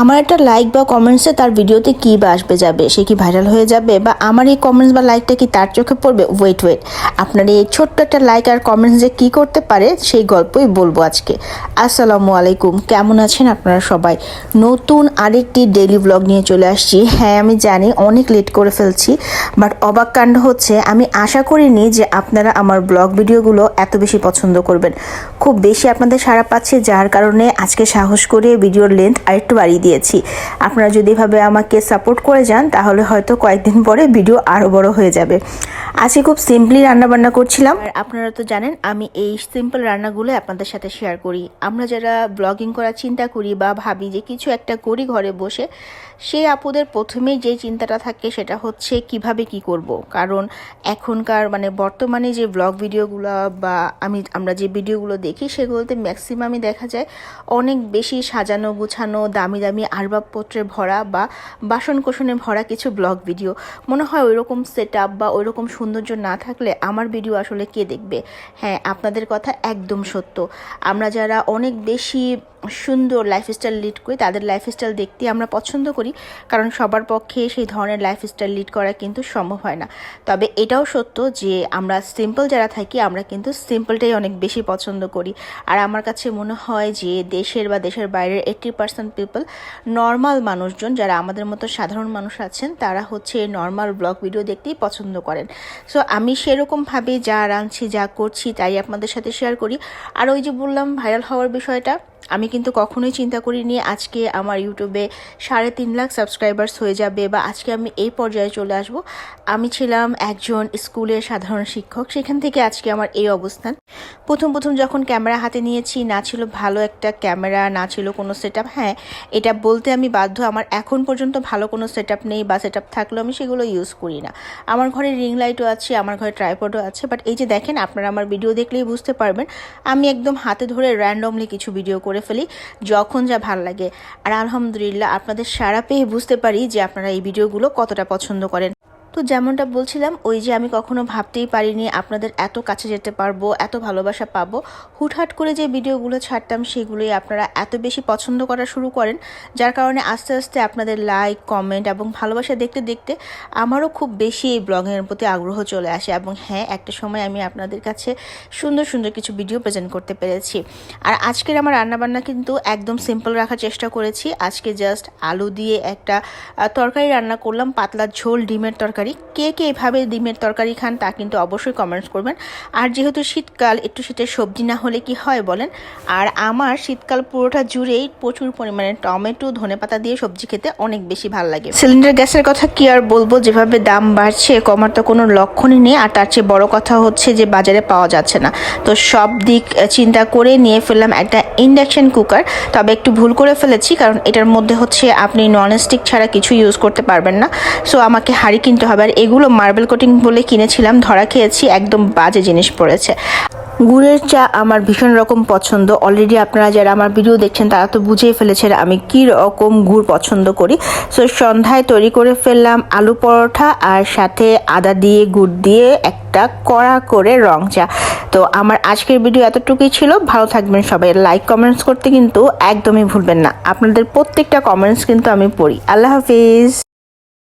আমার একটা লাইক বা কমেন্টসে তার ভিডিওতে কী বা আসবে যাবে? সে কি ভাইরাল হয়ে যাবে? বা আমার এই কমেন্টস বা লাইকটা কি তার চোখে পড়বে? ওয়েট ওয়েট আপনার এই ছোট্ট একটা লাইক আর কমেন্টস যে কী করতে পারে, সেই গল্পই বলব আজকে। আসসালামু আলাইকুম। কেমন আছেন আপনারা সবাই? নতুন আরেকটি ডেইলি ব্লগ নিয়ে চলে আসছি। হ্যাঁ আমি জানি অনেক লেট করে ফেলছি বাট অবাক কাণ্ড হচ্ছে, আমি আশা করিনি যে আপনারা আমার ব্লগ ভিডিওগুলো এত বেশি পছন্দ করবেন। খুব বেশি আপনাদের সাড়া পাচ্ছে, যার কারণে আজকে সাহস করে ভিডিওর লেন্থ আরেকটু বাড়িয়ে দিয়েছি। আপনারা যদি এভাবে আমাকে সাপোর্ট করে যান, তাহলে হয়তো কয়েকদিন পরে ভিডিও আরও বড় হয়ে যাবে। আজকে খুব সিম্পলি রান্নাবান্না করছিলাম। আর আপনারা তো জানেন, আমি এই সিম্পল রান্নাগুলো আপনাদের সাথে শেয়ার করি। আমরা যারা ব্লগিং করার চিন্তা করি বা ভাবি যে কিছু একটা করি ঘরে বসে সেই আপুদের প্রথমেই যে চিন্তাটা থাকে সেটা হচ্ছে কীভাবে কি করব। কারণ এখনকার মানে বর্তমানে যে ব্লগ ভিডিওগুলো বা আমি, আমরা যে ভিডিওগুলো দেখি সেগুলোতে ম্যাক্সিমামই দেখা যায় অনেক বেশি সাজানো, গুছানো, দামি দামি আসবাবপত্রে ভরা বা বাসন কোসনে ভরা কিছু ব্লগ ভিডিও মনে হয় ওইরকম সেট আপ বা ওই রকম সৌন্দর্য না থাকলে আমার ভিডিও আসলে কে দেখবে? হ্যাঁ আপনাদের কথা একদম সত্য। আমরা যারা অনেক বেশি সুন্দর লাইফস্টাইল লিড করি, তাদের লাইফস্টাইল দেখতে আমরা পছন্দ করি, কারণ সবার পক্ষে সেই ধরনের লাইফস্টাইল লিড করা কিন্তু সম্ভব হয় না। তবে এটাও সত্য যে আমরা সিম্পল যারা থাকি, আমরা কিন্তু সিম্পলটাই অনেক বেশি পছন্দ করি। আর আমার কাছে মনে হয় যে দেশের বা দেশের বাইরের এইট্টি পার্সেন্ট পিপল নর্মাল মানুষজন, যারা আমাদের মতো সাধারণ মানুষ আছেন, তারা হচ্ছে নর্মাল ব্লগ ভিডিও দেখতেই পছন্দ করেন। সো আমি সেরকমভাবে যা রাঁধছি, যা করছি, তাই আপনাদের সাথে শেয়ার করি। আর ওই যে বললাম ভাইরাল হওয়ার বিষয়টা আমি কিন্তু কখনোই চিন্তা করিনি আজকে আমার ইউটিউবে সাড়ে তিন লাখ সাবস্ক্রাইবার্স হয়ে যাবে বা আজকে আমি এই পর্যায়ে চলে আসব। আমি ছিলাম একজন স্কুলের সাধারণ শিক্ষক, সেখান থেকে আজকে আমার এই অবস্থান। প্রথম প্রথম যখন ক্যামেরা হাতে নিয়েছি, না ছিল ভালো একটা ক্যামেরা, না ছিল কোনো সেট হ্যাঁ এটা বলতে আমি বাধ্য। আমার এখন পর্যন্ত ভালো কোনো সেট নেই বা সেট থাকলেও আমি সেগুলো ইউজ করি না। আমার ঘরে রিং লাইটও আছে, আমার ঘরে ট্রাইপডও আছে বাট এই যে দেখেন, আপনারা আমার ভিডিও দেখলেই বুঝতে পারবেন, আমি একদম হাতে ধরে র্যান্ডমলি কিছু ভিডিও করে ফেলি যখন যা ভালো লাগে। আর আলহামদুলিল্লাহ আপনাদের সারা পেয়ে বুঝতে পারি যে আপনারা এই ভিডিওগুলো কতটা পছন্দ করেন। তো যেমনটা বলছিলাম, ওই যে আমি কখনো ভাবতেই পারিনি আপনাদের এত কাছে যেতে পারব, এত ভালোবাসা পাবো। হুটহাট করে যে ভিডিওগুলো ছাড়তাম, সেগুলোই আপনারা এত বেশি পছন্দ করা শুরু করেন, যার কারণে আস্তে আস্তে আপনাদের লাইক কমেন্ট এবং ভালোবাসা দেখতে দেখতে আমারও খুব বেশি এই ব্লগের প্রতি আগ্রহ চলে আসে এবং হ্যাঁ একটা সময় আমি আপনাদের কাছে সুন্দর সুন্দর কিছু ভিডিও প্রেজেন্ট করতে পেরেছি। আর আজকের আমার রান্নাবান্না কিন্তু একদম সিম্পল রাখার চেষ্টা করেছি। আজকে জাস্ট আলু দিয়ে একটা তরকারি রান্না করলাম, পাতলা ঝোল, ডিমের তরকারি। কে কে এভাবে ডিমের তরকারি খান তা কিন্তু অবশ্যই কমেন্টস করবেন। আর যেহেতু শীতকাল, একটু শীতের সবজি না হলে কি হয় বলেন? আর আমার শীতকাল পুরোটা জুড়েই প্রচুর পরিমাণে টমেটো ধনেপাতা দিয়ে সবজি খেতে অনেক বেশি ভালো লাগে। সিলিন্ডার গ্যাসের কথা কি আর বলব? যেভাবে দাম বাড়ছে, কমার তো কোনো লক্ষণই নেই। আর তার চেয়ে বড় কথা হচ্ছে যে বাজারে পাওয়া যাচ্ছে না। তো সব দিক চিন্তা করে নিয়ে ফেললাম একটা ইন্ডাকশন কুকার। তবে একটু ভুল করে ফেলেছি, কারণ এটার মধ্যে হচ্ছে আপনি নন স্টিক ছাড়া কিছু ইউজ করতে পারবেন না। সো আমাকে হাঁড়ি কিনতে হবে আর এগুলো মার্বেল কোটিং বলে কিনেছিলাম, ধরা খেয়েছি, একদম বাজে জিনিস পড়েছে। গুড়ের চা আমার ভীষণ রকম পছন্দ। অলরেডি আপনারা যারা আমার ভিডিও দেখছেন, তারা তো বুঝেই ফেলেছেন আমি কি রকম গুড় পছন্দ করি। সো সন্ধ্যায় তৈরি করে ফেললাম আলু পরোটা আর সাথে আদা দিয়ে, গুড় দিয়ে একটা কড়া করে রং চা। তো আমার আজকের ভিডিও এতটুকুই ছিল। ভালো থাকবেন সবাই। লাইক কমেন্টস করতে কিন্তু একদমই ভুলবেন না। আপনাদের প্রত্যেকটা কমেন্টস কিন্তু আমি পড়ি। আল্লাহ হাফিজ।